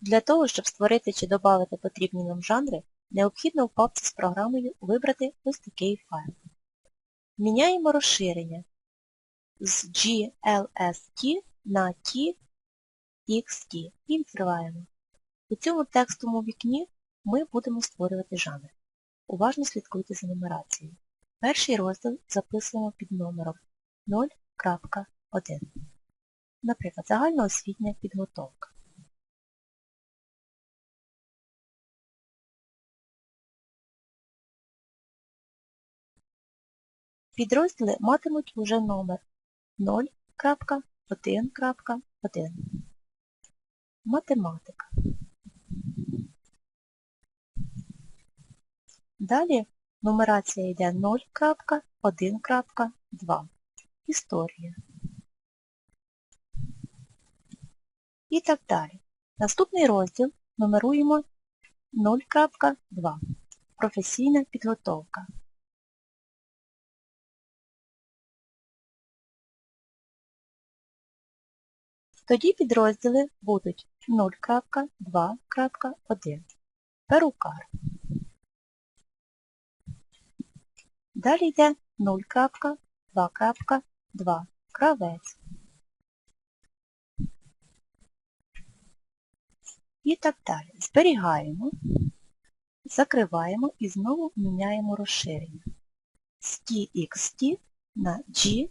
Для того, щоб створити чи додати потрібні нам жанри, необхідно в папці з програмою вибрати ось такий файл. Міняємо розширення з GLST на TXT і відкриваємо. У цьому текстовому вікні ми будемо створювати жанри. Уважно слідкуйте за нумерацією. Перший розділ записуємо під номером 0.1. Наприклад, загальноосвітня підготовка. Підрозділи матимуть уже номер 0.1.1. Математика. Далі нумерація йде 0.1.2. Історія. І так далі. Наступний розділ нумеруємо 0.2. Професійна підготовка. Тоді підрозділи будуть 0.2.1. Перукар. Далі йде 0.2.2. Кравець. І так далі. Зберігаємо, закриваємо і знову міняємо розширення з TXT на GLST.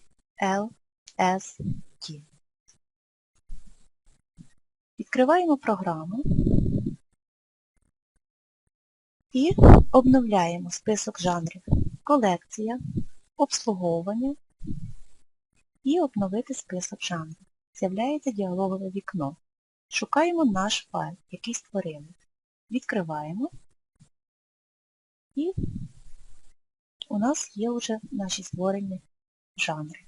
Відкриваємо програму і обновляємо список жанрів колекція, обслуговування і обновити список жанрів. З'являється діалогове вікно. Шукаємо наш файл, який створили. Відкриваємо і у нас є вже наші створені жанри.